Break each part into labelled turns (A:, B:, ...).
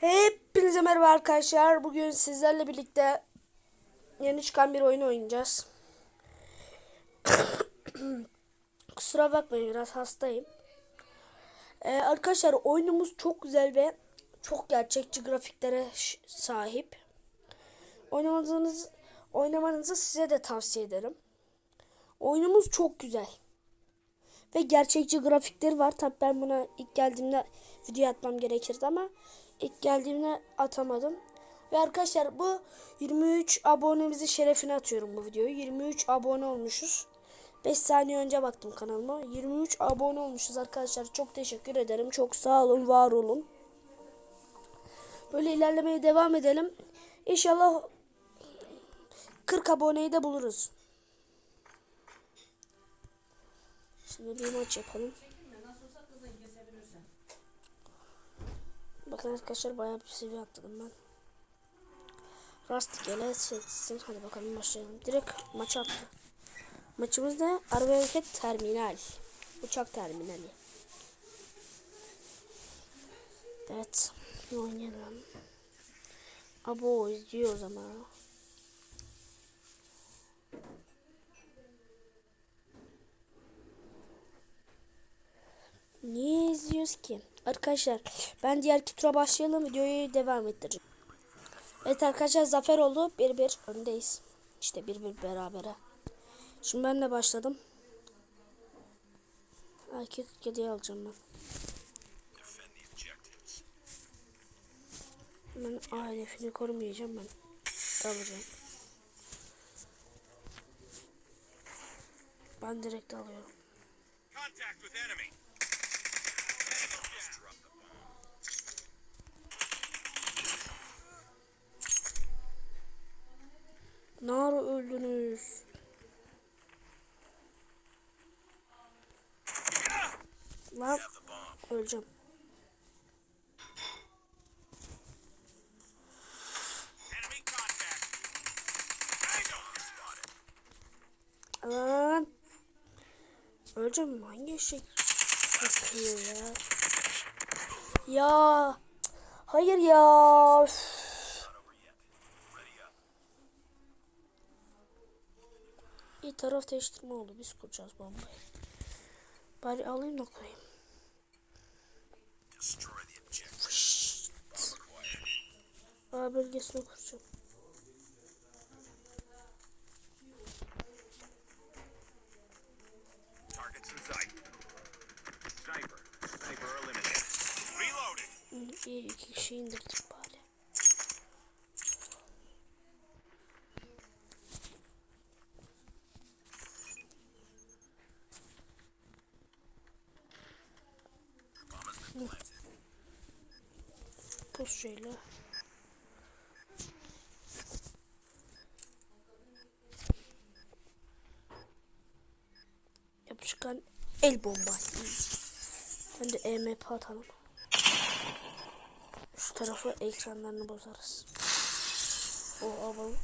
A: Hepinize merhaba arkadaşlar. Bugün sizlerle birlikte yeni çıkan bir oyun oynayacağız. Kusura bakmayın biraz hastayım. Ee, arkadaşlar oyunumuz çok güzel ve çok gerçekçi grafiklere sahip. Oynamanızı, oynamanızı size de tavsiye ederim. Oyunumuz çok güzel. Ve gerçekçi grafikleri var. Tabi ben buna ilk geldiğimde video atmam gerekirdi ama ilk geldiğimde atamadım. Ve arkadaşlar bu 23 abonemizi şerefine atıyorum bu videoyu. 23 abone olmuşuz. 5 saniye önce baktım kanalıma. 23 abone olmuşuz arkadaşlar. Çok teşekkür ederim. Çok sağ olun, var olun. Böyle ilerlemeye devam edelim. İnşallah 40 aboneyi de buluruz. Şimdi bir maç yapalım. Bakın arkadaşlar bayağı bir seviye atladım ben. Rastgele seçsin. Hadi bakalım başlayalım. Direkt maça attı. Maçımız da araba terminal. Uçak terminali. Evet. Oynayalım. Abo izliyoruz ama. Niye izliyoruz ki? Arkadaşlar ben diğer tura başlayalım. Videoyu devam ettireceğim. Evet arkadaşlar zafer oldu. 1-1 öndeyiz. İşte 1-1 berabere. Şimdi ben de başladım. Erkek kediyi alacağım ben. Ben A hedefini korumayacağım ben. Alacağım. Ben direkt alıyorum.
B: Contact with enemy.
A: Ne ara öldünüz? Lan öleceğim. Lan. Öleceğim hangi eşek bakıyor ya? Ya. Hayır ya. Üf. İyi taraf değiştirme oldu. Biz kuracağız bombayı. Bari alayım da koyayım. A bölgesine kuracağım. İyi iki kişi indirdik bari. Hı. Pus şöyle. Yapışkan el bombası. Ben de EMP atalım. Şu tarafı ekranlarını bozarız. O alalım.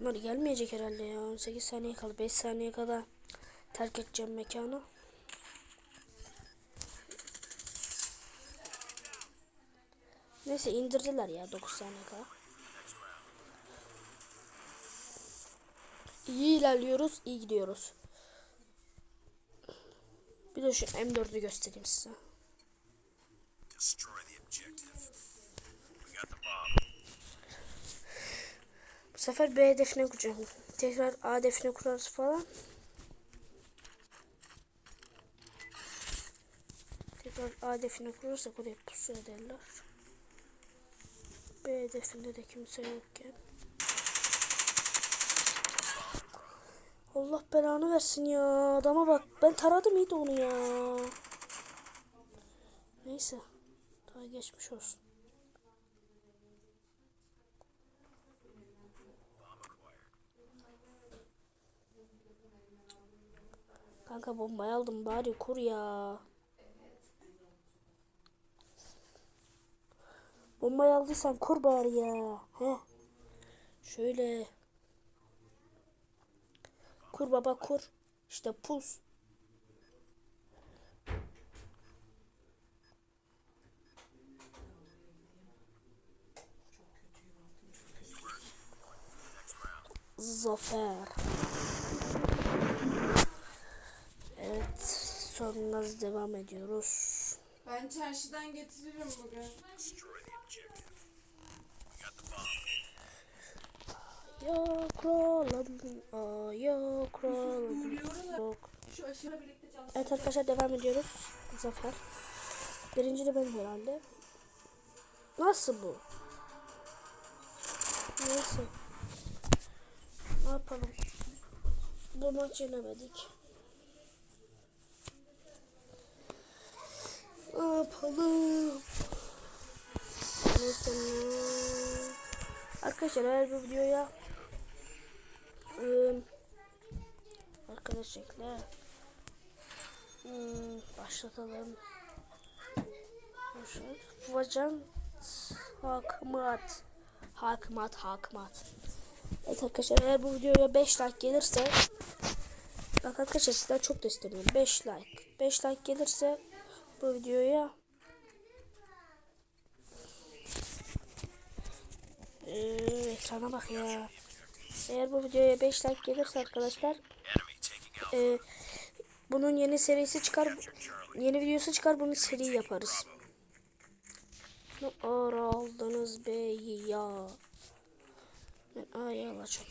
A: Bunlar gelmeyecek herhalde ya. 18 saniye kaldı. 5 saniye kadar terk edeceğim mekanı. Neyse indirdiler ya 9 saniye kadar. İyi ilerliyoruz, iyi gidiyoruz. Bir de şu M4'ü göstereyim size. Bu sefer B hedefine kuracağım. Tekrar A hedefine kurarız falan. Tekrar A hedefine kurarsak oraya pusu ederler. B hedefinde de kimse yokken. Allah belanı versin ya. Adama bak. Ben taradım iyiydi onu ya. Neyse. Daha geçmiş olsun. Kanka bombayı aldım bari kur ya. Bombayı aldıysan kur bari ya. Heh. Şöyle. Kur baba kur. İşte pus. Zafer. Evet, sonra devam ediyoruz.
C: Ben çarşıdan getiririm bugün.
A: Oğlum, aa, yok. Evet arkadaşlar devam ediyoruz. Zafer. Birinci de benim herhalde. Nasıl bu? Neyse. Ne yapalım? Bu maç yenemedik. Ne yapalım? Neyse. Arkadaşlar eğer bu videoya ıı, arkadaşlar Hmm, başlatalım. Vacan Hakmat. Hakmat, Hakmat. Evet arkadaşlar eğer bu videoya 5 like gelirse Bak arkadaşlar sizden çok da istemiyorum. 5 like. 5 like gelirse bu videoya ee, ekrana bak ya. Eğer bu videoya 5 like gelirse arkadaşlar ee, bunun yeni serisi çıkar. Yeni videosu çıkar bunu seri yaparız. Ne ara aldınız beyi ya. Ben ay alacağım.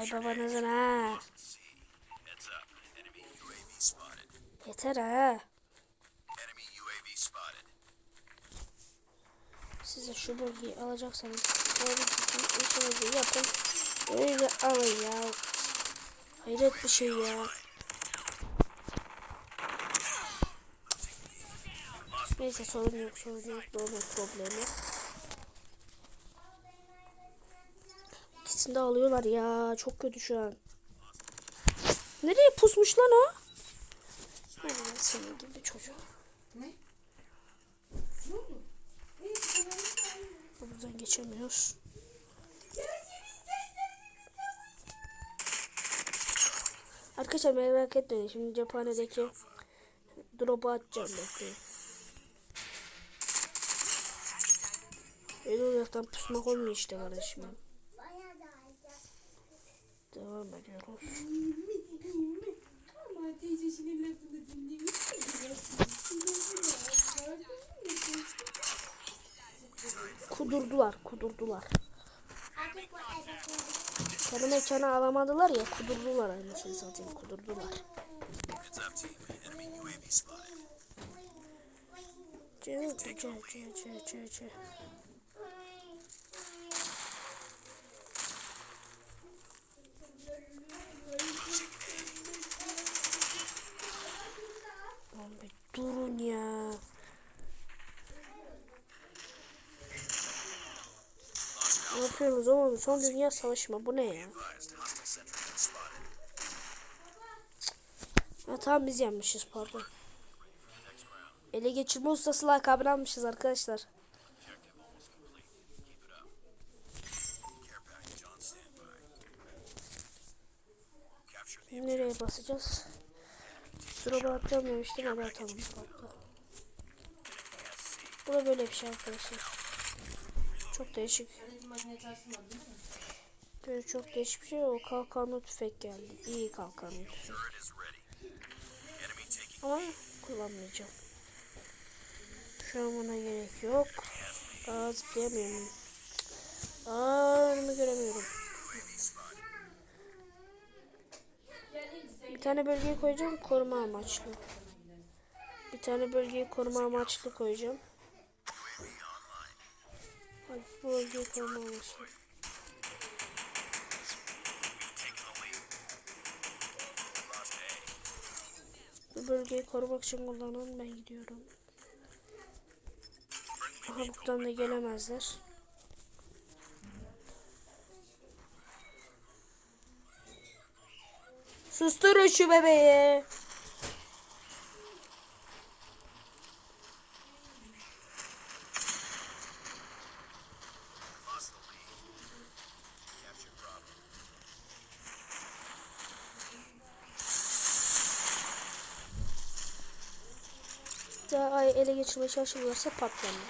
A: Ay babanızın ha. Yeter ha. Size şu bölgeyi alacaksanız doğru düzgün işinizi yapın. Öyle alın ya. Hayret bir şey ya. Neyse sorun yok sorun yok. Normal problemi. İkisini de alıyorlar ya. Çok kötü şu an. Nereye pusmuş lan o? Aynen senin gibi çocuk.
C: Ne?
A: Buradan geçemiyoruz. Arkadaşlar merak etmeyin. Şimdi cephanedeki drop'u atacağım bekleyin. El uzaktan pusmak olmuyor işte kardeşim. Devam ediyoruz.
C: Ama teyzesinin lafını dinlemiş
A: Kudurdular, kudurdular. Kendi mekanı alamadılar ya, kudurdular aynısını satayım, kudurdular.
B: Team. Enemy UAV spotted.
A: Ne yapıyorsunuz oğlum? Son dünya savaşı mı? Bu ne ya? Ha tamam biz yanmışız pardon. Ele geçirme ustası lakabını almışız arkadaşlar. Nereye basacağız? Drop'a atacağım demiştim hadi atalım. Patla. Bu da böyle bir şey arkadaşlar. Çok değişik. Böyle çok değişik bir şey. O kalkanlı tüfek geldi. İyi kalkanlı tüfek. Ama kullanmayacağım. Şu an buna gerek yok. Aa zıplayamıyorum. Aa önümü göremiyorum. Bir tane bölgeyi koyacağım koruma amaçlı. Bir tane bölgeyi koruma amaçlı koyacağım. Hadi.
B: Lost A.
A: Bu bölgeyi korumak için kullanan ben gidiyorum. Aha da gelemezler. Susturun şu bebeği. Ay ele geçirmeye çalışırlarsa patlarlar.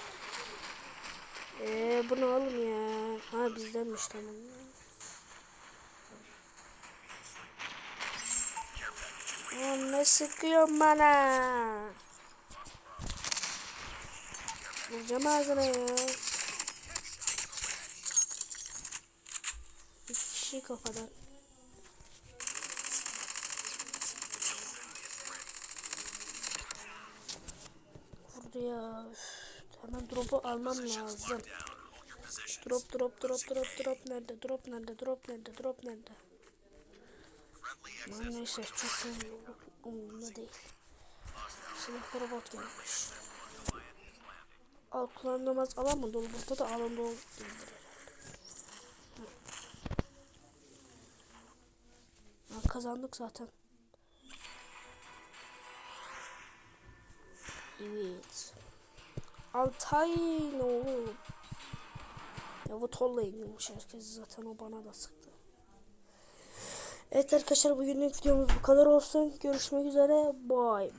A: Eee bu ne oğlum ya? Ha bizdenmiş tamam. Ne sıkıyorsun bana? Vuracağım ağzına ya. Bir kişi kafadan. Ya. Üf. Hemen drop'u almam lazım. Drop drop drop drop drop nerede? Drop nerede? Drop nerede? Drop nerede? Aman neyse çok um- umurumda değil. Silahlara bot gelmiş. Al kullanılmaz alan mı dolu? Burada da alan dolu değildir herhalde. Kazandık zaten. Evet. Altay? Ya bu tolla inmiş herkes zaten o bana da sıktı. Evet arkadaşlar bugünlük videomuz bu kadar olsun. Görüşmek üzere. Bye bye.